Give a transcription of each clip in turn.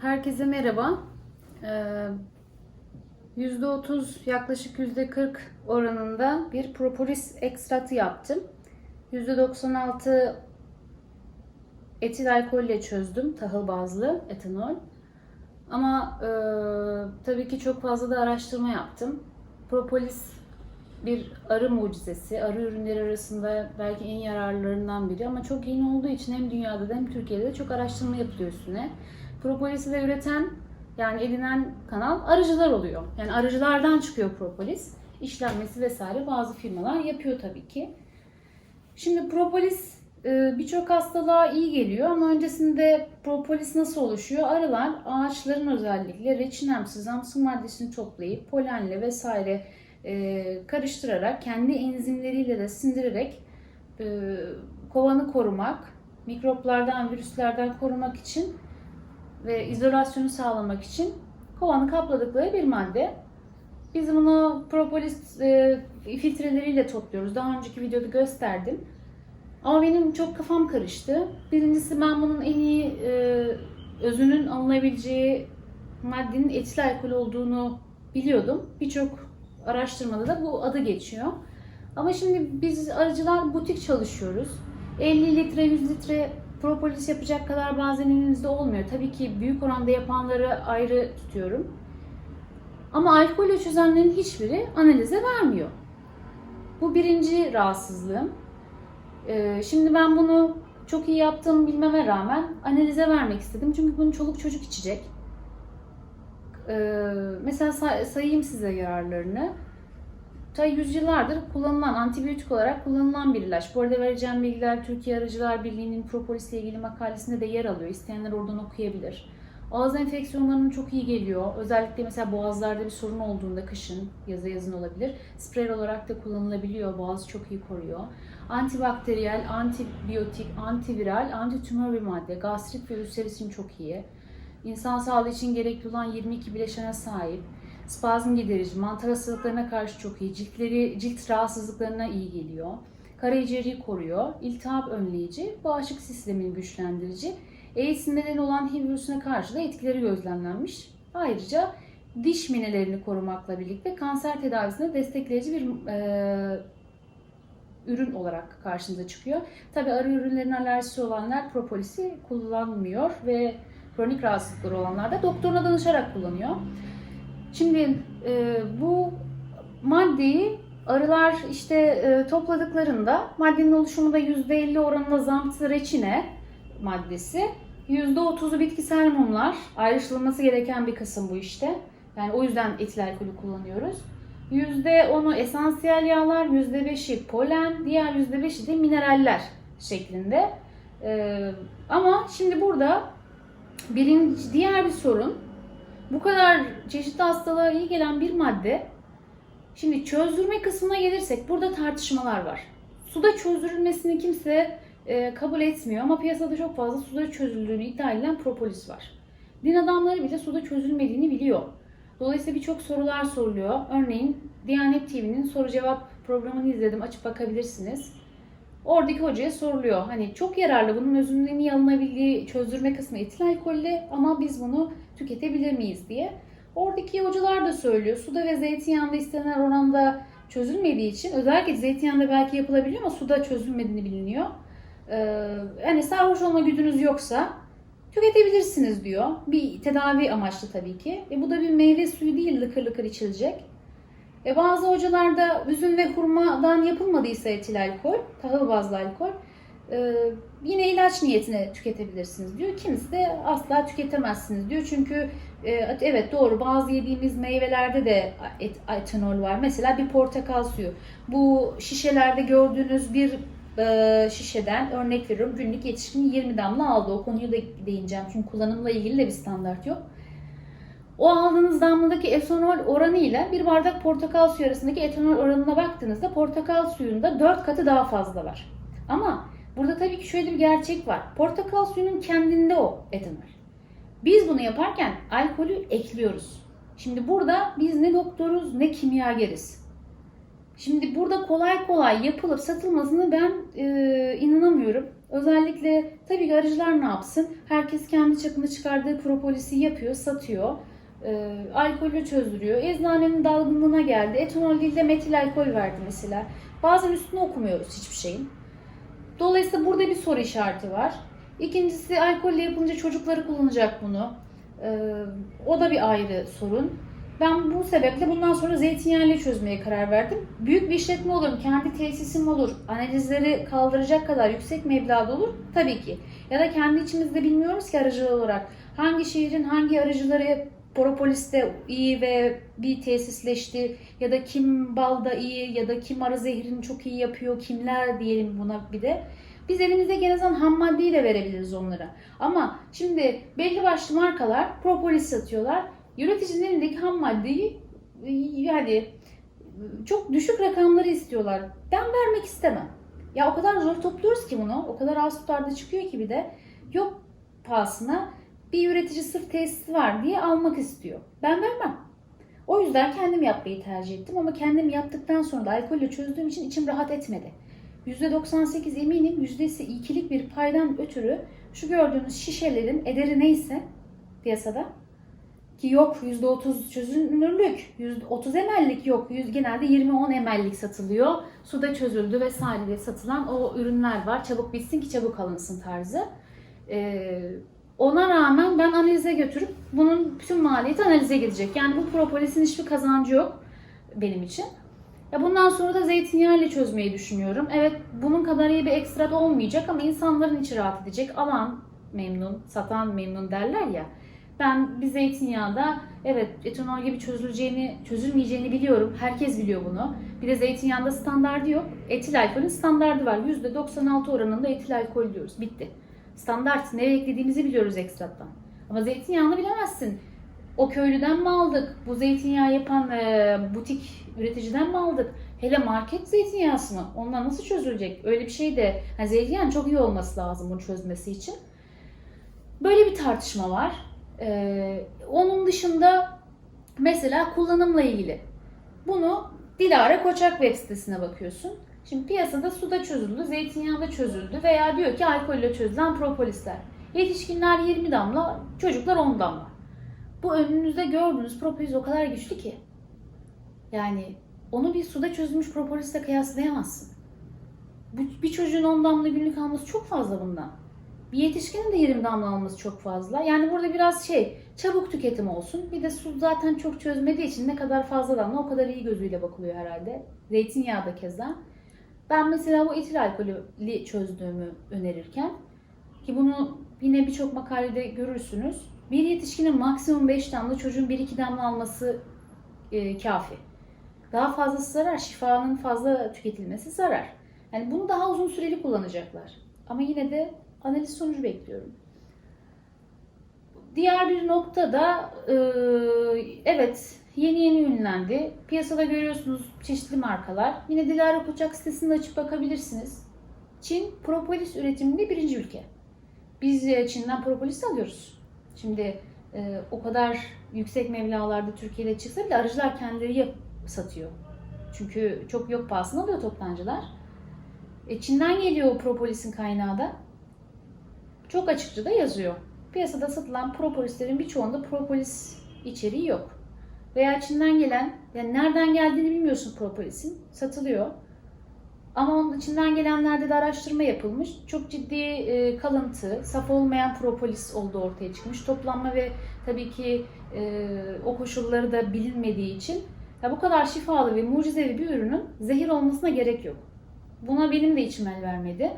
Herkese merhaba. Ee, %30 yaklaşık %40 oranında bir propolis ekstratı yaptım. %96 etil alkolle çözdüm tahıl bazlı etanol. Ama e, tabii ki çok fazla da araştırma yaptım. Propolis bir arı mucizesi, arı ürünleri arasında belki en yararlarından biri ama çok yeni olduğu için hem dünyada da hem Türkiye'de de çok araştırma yapılıyor üstüne. Propolisi de üreten yani edinen kanal arıcılar oluyor. Yani arıcılardan çıkıyor propolis. İşlenmesi vesaire bazı firmalar yapıyor tabii ki. Şimdi propolis e, birçok hastalığa iyi geliyor ama öncesinde propolis nasıl oluşuyor? Arılar ağaçların özellikle reçinem, sızamsı maddesini toplayıp polenle vesaire e, karıştırarak kendi enzimleriyle de sindirerek e, kovanı korumak, mikroplardan, virüslerden korumak için ve izolasyonu sağlamak için kovanı kapladıkları bir madde. Biz bunu propolis e, filtreleriyle topluyoruz. Daha önceki videoda gösterdim. Ama benim çok kafam karıştı. Birincisi ben bunun en iyi e, özünün alınabileceği maddenin etil alkol olduğunu biliyordum. Birçok araştırmada da bu adı geçiyor. Ama şimdi biz arıcılar butik çalışıyoruz. 50 litre, 100 litre propolis yapacak kadar bazen elinizde olmuyor. Tabii ki büyük oranda yapanları ayrı tutuyorum. Ama alkolle çözenlerin hiçbiri analize vermiyor. Bu birinci rahatsızlığım. Ee, şimdi ben bunu çok iyi yaptığımı bilmeme rağmen analize vermek istedim. Çünkü bunu çoluk çocuk içecek. Ee, mesela say- sayayım size yararlarını. Ta yüzyıllardır kullanılan, antibiyotik olarak kullanılan bir ilaç. Bu arada vereceğim bilgiler Türkiye Arıcılar Birliği'nin propolisle ilgili makalesinde de yer alıyor. İsteyenler oradan okuyabilir. Ağız enfeksiyonlarının çok iyi geliyor. Özellikle mesela boğazlarda bir sorun olduğunda kışın, yaza yazın olabilir. Sprey olarak da kullanılabiliyor. Boğazı çok iyi koruyor. Antibakteriyel, antibiyotik, antiviral, antitümör bir madde. Gastrit ve ülser için çok iyi. İnsan sağlığı için gerekli olan 22 bileşene sahip. Spazm giderici, mantar hastalıklarına karşı çok iyi. Ciltleri, cilt rahatsızlıklarına iyi geliyor. Karaciğeri koruyor. iltihap önleyici, bağışıklık sistemini güçlendirici. AIDS'in nedeni olan HIV virüsüne karşı da etkileri gözlemlenmiş. Ayrıca diş minelerini korumakla birlikte kanser tedavisine destekleyici bir e, ürün olarak karşımıza çıkıyor. Tabi arı ürünlerin alerjisi olanlar propolisi kullanmıyor ve kronik rahatsızlıkları olanlar da doktoruna danışarak kullanıyor. Şimdi e, bu maddeyi arılar işte e, topladıklarında maddenin oluşumunda %50 oranında zamtı reçine maddesi, %30'u bitkisel mumlar, ayrıştırılması gereken bir kısım bu işte. Yani o yüzden etil alkolü kullanıyoruz. %10'u esansiyel yağlar, %5'i polen, diğer %5'i de mineraller şeklinde. Ee, ama şimdi burada birinci, diğer bir sorun bu kadar çeşitli hastalığa iyi gelen bir madde. Şimdi çözdürme kısmına gelirsek burada tartışmalar var. Suda çözdürülmesini kimse e, kabul etmiyor ama piyasada çok fazla suda çözüldüğünü iddia edilen propolis var. Din adamları bile suda çözülmediğini biliyor. Dolayısıyla birçok sorular soruluyor. Örneğin Diyanet TV'nin soru cevap programını izledim. Açıp bakabilirsiniz. Oradaki hocaya soruluyor. Hani çok yararlı bunun iyi alınabildiği çözdürme kısmı etil alkolle ama biz bunu tüketebilir miyiz diye. Oradaki hocalar da söylüyor. Suda ve zeytinyağında istenen oranda çözülmediği için özellikle zeytinyağında belki yapılabiliyor ama suda çözülmediğini biliniyor. Ee, yani sarhoş olma gücünüz yoksa tüketebilirsiniz diyor. Bir tedavi amaçlı tabii ki. E bu da bir meyve suyu değil lıkır lıkır içilecek. E bazı hocalarda üzüm ve hurmadan yapılmadıysa etil alkol, tahıl bazlı alkol e, yine ilaç niyetine tüketebilirsiniz diyor. Kimisi de asla tüketemezsiniz diyor. Çünkü e, evet doğru bazı yediğimiz meyvelerde de et, etanol var. Mesela bir portakal suyu. Bu şişelerde gördüğünüz bir e, şişeden örnek veriyorum günlük yetişkin 20 damla aldı. O konuyu da değineceğim çünkü kullanımla ilgili de bir standart yok. O aldığınız damladaki etanol oranı ile bir bardak portakal suyu arasındaki etanol oranına baktığınızda portakal suyunda 4 katı daha fazla var. Ama burada tabii ki şöyle bir gerçek var. Portakal suyunun kendinde o etanol. Biz bunu yaparken alkolü ekliyoruz. Şimdi burada biz ne doktoruz ne kimyageriz. Şimdi burada kolay kolay yapılıp satılmasını ben e, inanamıyorum. Özellikle tabii ki arıcılar ne yapsın? Herkes kendi çapında çıkardığı propolisi yapıyor, satıyor. E, alkolü çözdürüyor. Eczanenin dalgınlığına geldi. Etanol değil de metil alkol verdi mesela. Bazen üstüne okumuyoruz hiçbir şeyin. Dolayısıyla burada bir soru işareti var. İkincisi alkolle yapınca çocukları kullanacak bunu. Ee, o da bir ayrı sorun. Ben bu sebeple bundan sonra zeytinyağıyla çözmeye karar verdim. Büyük bir işletme olurum, kendi tesisim olur, analizleri kaldıracak kadar yüksek meblağda olur tabii ki. Ya da kendi içimizde bilmiyoruz ki aracı olarak hangi şehrin hangi aracıları propolis'te iyi ve bir tesisleşti ya da kim balda iyi ya da kim arı zehrini çok iyi yapıyor, kimler diyelim buna bir de. Biz elimizde en azından ham maddeyi de verebiliriz onlara. Ama şimdi belli başlı markalar propolis satıyorlar. Üreticinin elindeki ham maddeyi e, yani çok düşük rakamları istiyorlar. Ben vermek istemem. Ya o kadar zor topluyoruz ki bunu. O kadar az tutarda çıkıyor ki bir de. Yok pahasına bir üretici sırf tesisi var diye almak istiyor. Ben vermem. O yüzden kendim yapmayı tercih ettim ama kendim yaptıktan sonra da alkolle çözdüğüm için içim rahat etmedi. %98 eminim yüzdesi ikilik bir paydan ötürü şu gördüğünüz şişelerin ederi neyse piyasada ki yok %30 çözünürlük, %30 ml'lik yok. Genelde 20-10 ml'lik satılıyor. Suda çözüldü vesaire diye satılan o ürünler var. Çabuk bitsin ki çabuk alınsın tarzı. Ee, ona rağmen ben analize götürüp bunun bütün maliyeti analize gidecek. Yani bu propolisin hiçbir kazancı yok benim için. Ya bundan sonra da zeytinyağıyla çözmeyi düşünüyorum. Evet bunun kadar iyi bir ekstrat olmayacak ama insanların içi rahat edecek. Alan memnun, satan memnun derler ya. Ben bir zeytinyağında evet etanol gibi çözüleceğini, çözülmeyeceğini biliyorum. Herkes biliyor bunu. Bir de zeytinyağında standardı yok. Etil alkolün standardı var. %96 oranında etil alkol diyoruz. Bitti. Standart. Ne eklediğimizi biliyoruz ekstrattan. Ama zeytinyağını bilemezsin. O köylüden mi aldık? Bu zeytinyağı yapan e, butik üreticiden mi aldık? Hele market zeytinyağısı mı? Ondan nasıl çözülecek? Öyle bir şey de yani zeytinyağın çok iyi olması lazım bunu çözmesi için. Böyle bir tartışma var. Ee, onun dışında mesela kullanımla ilgili. Bunu Dilara Koçak web sitesine bakıyorsun. Şimdi piyasada suda çözüldü, zeytinyağında çözüldü veya diyor ki alkolle çözülen propolisler. Yetişkinler 20 damla, çocuklar 10 damla. Bu önünüzde gördüğünüz propolis o kadar güçlü ki. Yani onu bir suda çözülmüş propolisle kıyaslayamazsın. Bir çocuğun 10 damla günlük alması çok fazla bundan. Bir yetişkinin de 20 damla alması çok fazla. Yani burada biraz şey, çabuk tüketim olsun. Bir de su zaten çok çözmediği için ne kadar fazla damla o kadar iyi gözüyle bakılıyor herhalde. Zeytinyağı da keza. Ben mesela bu etil alkolü çözdüğümü önerirken ki bunu yine birçok makalede görürsünüz. Bir yetişkinin maksimum 5 damla, çocuğun 1-2 damla alması e, kafi. Daha fazlası zarar, şifanın fazla tüketilmesi zarar. Yani bunu daha uzun süreli kullanacaklar. Ama yine de analiz sonucu bekliyorum. Diğer bir nokta da e, evet yeni yeni ünlendi. Piyasada görüyorsunuz çeşitli markalar. Yine Dilara Koçak sitesinde açıp bakabilirsiniz. Çin propolis üretiminde birinci ülke. Biz e, Çin'den propolis alıyoruz. Şimdi e, o kadar yüksek mevlalarda Türkiye'de çıksa bile arıcılar kendileri yap, satıyor. Çünkü çok yok pahasına alıyor toptancılar. E, Çin'den geliyor propolisin kaynağı da. Çok açıkça da yazıyor. Piyasada satılan propolislerin birçoğunda propolis içeriği yok. Veya Çin'den gelen, yani nereden geldiğini bilmiyorsun propolisin, satılıyor. Ama onun içinden gelenlerde de araştırma yapılmış. Çok ciddi e, kalıntı, saf olmayan propolis olduğu ortaya çıkmış. Toplanma ve tabii ki e, o koşulları da bilinmediği için ya bu kadar şifalı ve mucizevi bir ürünün zehir olmasına gerek yok. Buna benim de içim el vermedi.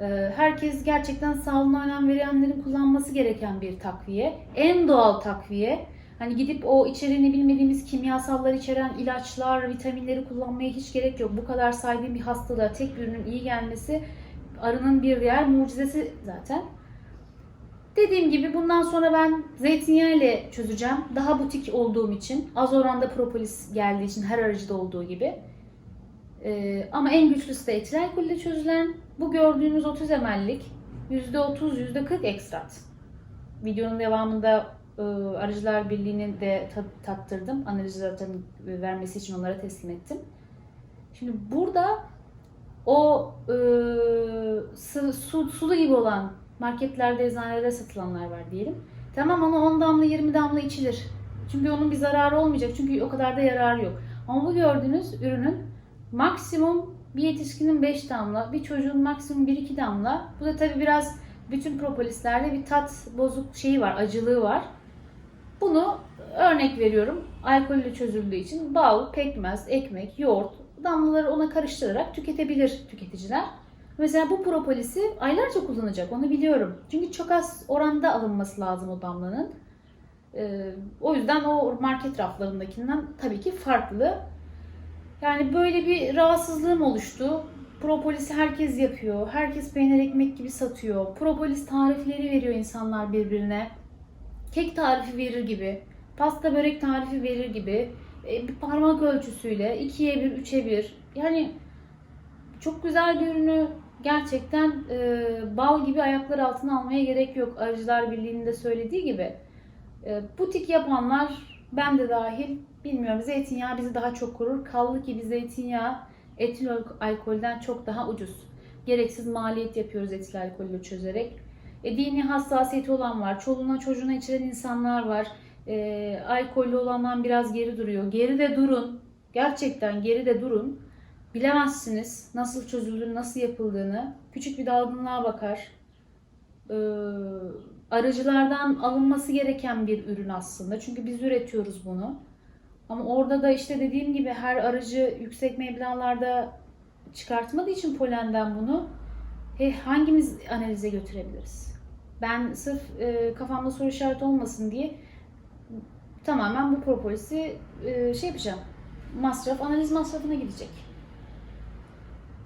E, herkes gerçekten sağlığına önem verenlerin kullanması gereken bir takviye. En doğal takviye. Hani gidip o içeriğini bilmediğimiz kimyasallar içeren ilaçlar, vitaminleri kullanmaya hiç gerek yok. Bu kadar saydığım bir hastalığa tek bir ürünün iyi gelmesi arının bir diğer mucizesi zaten. Dediğim gibi bundan sonra ben zeytinyağı ile çözeceğim. Daha butik olduğum için, az oranda propolis geldiği için her aracıda olduğu gibi. Ee, ama en güçlüsü de etil alkolle çözülen bu gördüğünüz 30 ml'lik %30, %40 ekstrat. Videonun devamında Arıcılar Birliği'ni de ta- tattırdım. Analiz zaten vermesi için onlara teslim ettim. Şimdi burada o e, sı- su, sulu gibi olan marketlerde, eczanelerde satılanlar var diyelim. Tamam onu 10 damla 20 damla içilir. Çünkü onun bir zararı olmayacak. Çünkü o kadar da yararı yok. Ama bu gördüğünüz ürünün maksimum bir yetişkinin 5 damla, bir çocuğun maksimum 1-2 damla. Bu da tabii biraz bütün propolislerde bir tat bozuk şeyi var, acılığı var. Bunu örnek veriyorum. Alkolle çözüldüğü için bal, pekmez, ekmek, yoğurt damlaları ona karıştırarak tüketebilir tüketiciler. Mesela bu propolisi aylarca kullanacak onu biliyorum. Çünkü çok az oranda alınması lazım o damlanın. Ee, o yüzden o market raflarındakinden tabii ki farklı. Yani böyle bir rahatsızlığım oluştu. Propolis herkes yapıyor. Herkes peynir ekmek gibi satıyor. Propolis tarifleri veriyor insanlar birbirine. Kek tarifi verir gibi. Pasta börek tarifi verir gibi. E, bir parmak ölçüsüyle 2'ye 1, 3'e 1. Yani çok güzel bir ürünü gerçekten e, bal gibi ayaklar altına almaya gerek yok. Arıcılar Birliği'nin de söylediği gibi. E, butik yapanlar ben de dahil bilmiyorum zeytinyağı bizi daha çok korur. Kaldı ki biz zeytinyağı etil alkolden çok daha ucuz. Gereksiz maliyet yapıyoruz etil alkolle çözerek. E, dini hassasiyeti olan var. Çoluğuna çocuğuna içiren insanlar var. E, alkollü olandan biraz geri duruyor. Geride durun. Gerçekten geride durun. Bilemezsiniz nasıl çözüldüğünü, nasıl yapıldığını. Küçük bir dalgınlığa bakar. Ee, aracılardan alınması gereken bir ürün aslında. Çünkü biz üretiyoruz bunu. Ama orada da işte dediğim gibi her aracı yüksek meblağlarda çıkartmadığı için polenden bunu he, hangimiz analize götürebiliriz? Ben sırf e, kafamda soru işareti olmasın diye tamamen bu propolisi e, şey yapacağım. Masraf, analiz masrafına gidecek.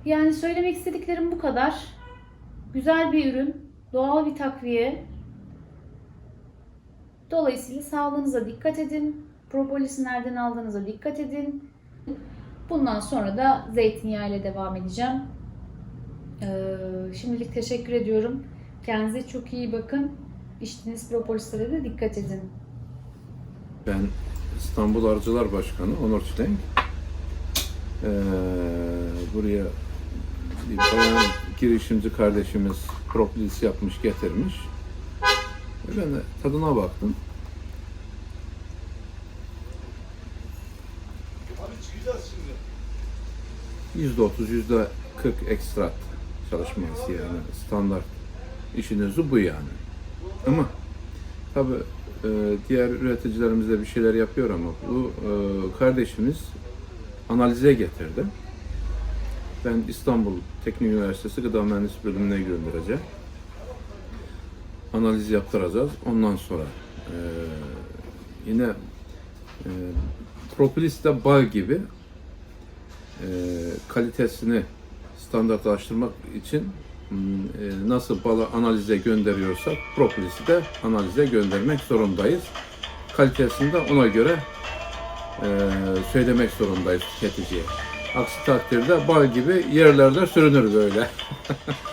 Yani söylemek istediklerim bu kadar. Güzel bir ürün, doğal bir takviye. Dolayısıyla sağlığınıza dikkat edin. Propolisi nereden aldığınıza dikkat edin. Bundan sonra da zeytinyağı ile devam edeceğim. Ee, şimdilik teşekkür ediyorum. Kendinize çok iyi bakın. İçtiğiniz propolislere de dikkat edin. Ben İstanbul Arıcılar Başkanı Onur Çilenk. Ee, buraya bir bayan girişimci kardeşimiz propolis yapmış, getirmiş. Ben de tadına baktım. Abi çıkacağız şimdi. Yüzde otuz, yüzde kırk ekstrat çalışması yani standart işin özü bu yani. Ama tabi diğer üreticilerimiz de bir şeyler yapıyor ama bu e, kardeşimiz analize getirdi. Ben İstanbul Teknik Üniversitesi Gıda Mühendisliği bölümüne göndereceğim. Analiz yaptıracağız. Ondan sonra e, yine e, propolis de bal gibi e, kalitesini standartlaştırmak için e, nasıl balı analize gönderiyorsak propolisi de analize göndermek zorundayız. Kalitesini de ona göre e, söylemek zorundayız tüketiciye. Aksi takdirde bal gibi yerlerde sürünür böyle.